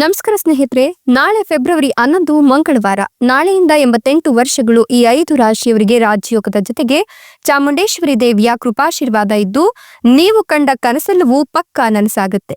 ನಮಸ್ಕಾರ ಸ್ನೇಹಿತರೆ, ನಾಳೆ ಫೆಬ್ರವರಿ ಹನ್ನೊಂದು, ಮಂಗಳವಾರ, ನಾಳೆಯಿಂದ ಎಂಬತ್ತೆಂಟು ವರ್ಷಗಳು ಈ ಐದು ರಾಶಿಯವರಿಗೆ ರಾಜ್ಯೋಗದ ಜೊತೆಗೆ ಚಾಮುಂಡೇಶ್ವರಿ ದೇವಿಯ ಕೃಪಾಶೀರ್ವಾದ ಇದ್ದು, ನೀವು ಕಂಡ ಕನಸೆಲ್ಲವೂ ಪಕ್ಕಾ ನನಸಾಗುತ್ತೆ.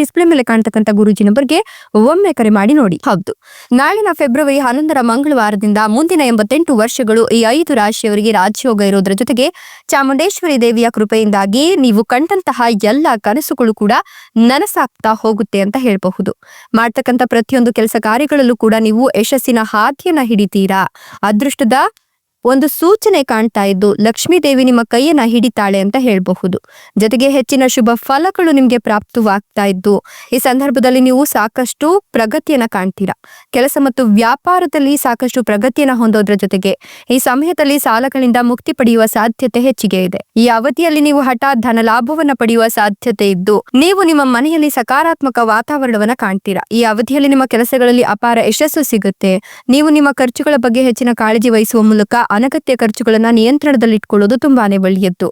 ಡಿಸ್ಪ್ಲೇ ಮೇಲೆ ಕಾಣ್ತಕ್ಕಂತ ಗುರುಜಿ ನಂಬರ್ಗೆ ಒಮ್ಮೆ ಕರೆ ಮಾಡಿ ನೋಡಿ. ಹೌದು. ನಾಳಿನ ಫೆಬ್ರವರಿ ಹನ್ನೊಂದರ ಮಂಗಳವಾರದಿಂದ ಮುಂದಿನ ಎಂಬತ್ತೆಂಟು ವರ್ಷಗಳು ಈ ಐದು ರಾಶಿಯವರಿಗೆ ರಾಜಯೋಗ ಇರೋದ್ರ ಜೊತೆಗೆ ಚಾಮುಂಡೇಶ್ವರಿ ದೇವಿಯ ಕೃಪೆಯಿಂದಾಗಿ ನೀವು ಕಂಡಂತಹ ಎಲ್ಲ ಕನಸುಗಳು ಕೂಡ ನನಸಾಗ್ತಾ ಹೋಗುತ್ತೆ ಅಂತ ಹೇಳಬಹುದು. ಮಾಡ್ತಕ್ಕಂಥ ಪ್ರತಿಯೊಂದು ಕೆಲಸ ಕಾರ್ಯಗಳಲ್ಲೂ ಕೂಡ ನೀವು ಯಶಸ್ಸಿನ ಹಾದಿಯನ್ನ ಹಿಡಿತೀರಾ? ಅದೃಷ್ಟದ ಒಂದು ಸೂಚನೆ ಕಾಣ್ತಾ ಇದ್ದು, ಲಕ್ಷ್ಮೀದೇವಿ ನಿಮ್ಮ ಕೈಯನ್ನ ಹಿಡಿತಾಳೆ ಅಂತ ಹೇಳಬಹುದು. ಜೊತೆಗೆ ಹೆಚ್ಚಿನ ಶುಭ ಫಲಗಳು ನಿಮ್ಗೆ ಪ್ರಾಪ್ತವಾಗ್ತಾ ಇದ್ದು, ಈ ಸಂದರ್ಭದಲ್ಲಿ ನೀವು ಸಾಕಷ್ಟು ಪ್ರಗತಿಯನ್ನ ಕಾಣ್ತೀರಾ. ಕೆಲಸ ಮತ್ತು ವ್ಯಾಪಾರದಲ್ಲಿ ಸಾಕಷ್ಟು ಪ್ರಗತಿಯನ್ನ ಹೊಂದೋದ್ರ ಜೊತೆಗೆ ಈ ಸಮಯದಲ್ಲಿ ಸಾಲಗಳಿಂದ ಮುಕ್ತಿ ಪಡೆಯುವ ಸಾಧ್ಯತೆ ಹೆಚ್ಚಿಗೆ ಇದೆ. ಈ ಅವಧಿಯಲ್ಲಿ ನೀವು ಹಠಾತ್ ಧನ ಲಾಭವನ್ನ ಪಡೆಯುವ ಸಾಧ್ಯತೆ ಇದ್ದು, ನೀವು ನಿಮ್ಮ ಮನೆಯಲ್ಲಿ ಸಕಾರಾತ್ಮಕ ವಾತಾವರಣವನ್ನ ಕಾಣ್ತೀರಾ. ಈ ಅವಧಿಯಲ್ಲಿ ನಿಮ್ಮ ಕೆಲಸಗಳಲ್ಲಿ ಅಪಾರ ಯಶಸ್ಸು ಸಿಗುತ್ತೆ. ನೀವು ನಿಮ್ಮ ಖರ್ಚುಗಳ ಬಗ್ಗೆ ಹೆಚ್ಚಿನ ಕಾಳಜಿ ವಹಿಸುವ ಮೂಲಕ ಅನಗತ್ಯ ಖರ್ಚುಗಳನ್ನು ನಿಯಂತ್ರಣದಲ್ಲಿಟ್ಕೊಳ್ಳೋದು ತುಂಬಾನೇ ಒಳ್ಳೆಯದ್ದು.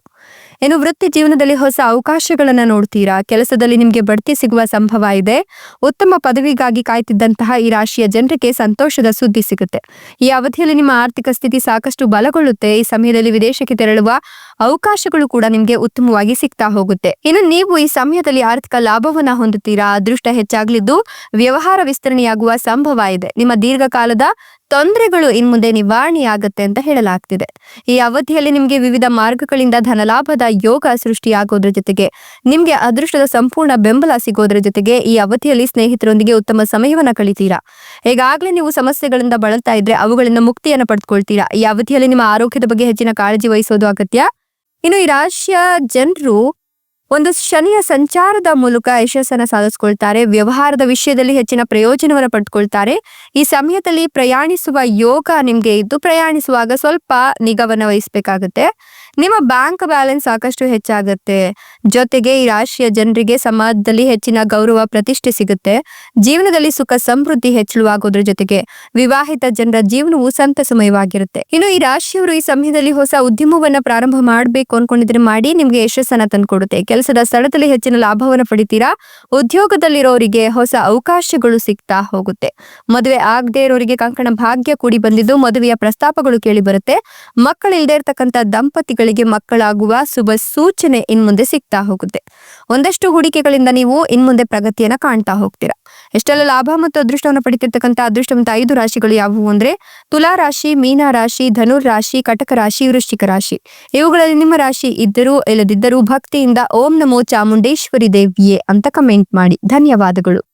ಇನ್ನು ವೃತ್ತಿ ಜೀವನದಲ್ಲಿ ಹೊಸ ಅವಕಾಶಗಳನ್ನ ನೋಡ್ತೀರಾ? ಕೆಲಸದಲ್ಲಿ ನಿಮ್ಗೆ ಬಡ್ತಿ ಸಿಗುವ ಸಂಭವ ಇದೆ. ಉತ್ತಮ ಪದವಿಗಾಗಿ ಕಾಯ್ತಿದ್ದಂತಹ ಈ ರಾಶಿಯ ಜನರಿಗೆ ಸಂತೋಷದ ಸುದ್ದಿ ಸಿಗುತ್ತೆ. ಈ ಅವಧಿಯಲ್ಲಿ ನಿಮ್ಮ ಆರ್ಥಿಕ ಸ್ಥಿತಿ ಸಾಕಷ್ಟು ಬಲಗೊಳ್ಳುತ್ತೆ. ಈ ಸಮಯದಲ್ಲಿ ವಿದೇಶಕ್ಕೆ ತೆರಳುವ ಅವಕಾಶಗಳು ಕೂಡ ನಿಮ್ಗೆ ಉತ್ತಮವಾಗಿ ಸಿಗ್ತಾ ಹೋಗುತ್ತೆ. ಇನ್ನು ನೀವು ಈ ಸಮಯದಲ್ಲಿ ಆರ್ಥಿಕ ಲಾಭವನ್ನ ಹೊಂದುತ್ತೀರಾ? ಅದೃಷ್ಟ ಹೆಚ್ಚಾಗ್ಲಿದ್ದು ವ್ಯವಹಾರ ವಿಸ್ತರಣೆಯಾಗುವ ಸಂಭವ ಇದೆ. ನಿಮ್ಮ ದೀರ್ಘಕಾಲದ ತೊಂದರೆಗಳು ಇನ್ಮುಂದೆ ನಿವಾರಣೆಯಾಗುತ್ತೆ ಅಂತ ಹೇಳಲಾಗ್ತಿದೆ. ಈ ಅವಧಿಯಲ್ಲಿ ನಿಮ್ಗೆ ವಿವಿಧ ಮಾರ್ಗಗಳಿಂದ ಧನಲಾಭದ ಯೋಗ ಸೃಷ್ಟಿಯಾಗೋದ್ರ ಜೊತೆಗೆ ನಿಮ್ಗೆ ಅದೃಷ್ಟದ ಸಂಪೂರ್ಣ ಬೆಂಬಲ ಸಿಗೋದ್ರ ಜೊತೆಗೆ ಈ ಅವಧಿಯಲ್ಲಿ ಸ್ನೇಹಿತರೊಂದಿಗೆ ಉತ್ತಮ ಸಮಯವನ್ನ ಕಳಿತೀರಾ? ಈಗಾಗಲೇ ನೀವು ಸಮಸ್ಯೆಗಳಿಂದ ಬಳಲ್ತಾ ಇದ್ರೆ ಅವುಗಳಿಂದ ಮುಕ್ತಿಯನ್ನು ಪಡೆದುಕೊಳ್ತೀರಾ? ಈ ಅವಧಿಯಲ್ಲಿ ನಿಮ್ಮ ಆರೋಗ್ಯದ ಬಗ್ಗೆ ಹೆಚ್ಚಿನ ಕಾಳಜಿ ವಹಿಸೋದು ಅಗತ್ಯ? ಇನ್ನು ಈ ರಾಶಿಯ ಜನರು ಒಂದು ಶನಿಯ ಸಂಚಾರದ ಮೂಲಕ ಯಶಸ್ಸನ್ನು ಸಾಧಿಸ್ಕೊಳ್ತಾರೆ, ವ್ಯವಹಾರದ ವಿಷಯದಲ್ಲಿ ಹೆಚ್ಚಿನ ಪ್ರಯೋಜನವನ್ನು ಪಡೆದುಕೊಳ್ತಾರೆ ಈ ಸಮಯದಲ್ಲಿ ಪ್ರಯಾಣಿಸುವ ಯೋಗ ನಿಮ್ಗೆ ಇದ್ದು ಪ್ರಯಾಣಿಸುವಾಗ ಸ್ವಲ್ಪ ನಿಗಾವನ್ನ ವಹಿಸಬೇಕಾಗುತ್ತೆ. ನಿಮ್ಮ ಬ್ಯಾಂಕ್ ಬ್ಯಾಲೆನ್ಸ್ ಸಾಕಷ್ಟು ಹೆಚ್ಚಾಗುತ್ತೆ. ಜೊತೆಗೆ ಈ ರಾಶಿಯ ಜನರಿಗೆ ಸಮಾಜದಲ್ಲಿ ಹೆಚ್ಚಿನ ಗೌರವ ಪ್ರತಿಷ್ಠೆ ಸಿಗುತ್ತೆ. ಜೀವನದಲ್ಲಿ ಸುಖ ಸಮೃದ್ಧಿ ಹೆಚ್ಚಳವಾಗೋದ್ರ ಜೊತೆಗೆ ವಿವಾಹಿತ ಜನರ ಜೀವನವು ಸಂತಸಮಯವಾಗಿರುತ್ತೆ. ಇನ್ನು ಈ ರಾಶಿಯವರು ಈ ಸಮಯದಲ್ಲಿ ಹೊಸ ಉದ್ಯಮವನ್ನ ಪ್ರಾರಂಭ ಮಾಡಬೇಕು ಅನ್ಕೊಂಡಿದ್ರೆ ಮಾಡಿ ನಿಮ್ಗೆ ಯಶಸ್ಸನ್ನ ತಂದ್ಕೊಡುತ್ತೆ. ಕೆಲಸದ ಸ್ಥಳದಲ್ಲಿ ಹೆಚ್ಚಿನ ಲಾಭವನ್ನು ಪಡಿತೀರಾ? ಉದ್ಯೋಗದಲ್ಲಿರೋರಿಗೆ ಹೊಸ ಅವಕಾಶಗಳು ಸಿಗ್ತಾ ಹೋಗುತ್ತೆ. ಮದುವೆ ಆಗದೆ ಇರೋರಿಗೆ ಕಂಕಣ ಭಾಗ್ಯ ಕೂಡಿ ಬಂದಿದ್ದು ಮದುವೆಯ ಪ್ರಸ್ತಾಪಗಳು ಕೇಳಿ ಬರುತ್ತೆ. ಮಕ್ಕಳಿಲ್ಲದೆ ಇರ್ತಕ್ಕಂಥ ದಂಪತಿಗಳಿಗೆ ಮಕ್ಕಳಾಗುವ ಶುಭ ಸೂಚನೆ ಇನ್ಮುಂದೆ ಸಿಗ್ತಾ ಹೋಗುತ್ತೆ. ಒಂದಷ್ಟು ಹೂಡಿಕೆಗಳಿಂದ ನೀವು ಇನ್ಮುಂದೆ ಪ್ರಗತಿಯನ್ನ ಕಾಣ್ತಾ ಹೋಗ್ತೀರಾ. ಎಷ್ಟೆಲ್ಲ ಲಾಭ ಮತ್ತು ಅದೃಷ್ಟವನ್ನು ಪಡಿತಿರ್ತಕ್ಕಂಥ ಅದೃಷ್ಟವಂತ ಐದು ರಾಶಿಗಳು ಯಾವುವು ಅಂದ್ರೆ ತುಲಾ ರಾಶಿ, ಮೀನ ರಾಶಿ, ಧನುರ್ ರಾಶಿ, ಕಟಕ ರಾಶಿ, ವೃಶ್ಚಿಕ ರಾಶಿ. ಇವುಗಳಲ್ಲಿ ನಿಮ್ಮ ರಾಶಿ ಇದ್ದರೂ ಇಲ್ಲದಿದ್ದರೂ ಭಕ್ತಿಯಿಂದ ಓಂ ನಮೋ ಚಾಮುಂಡೇಶ್ವರಿ ದೇವಿಯೇ ಅಂತ ಕಮೆಂಟ್ ಮಾಡಿ. ಧನ್ಯವಾದಗಳು.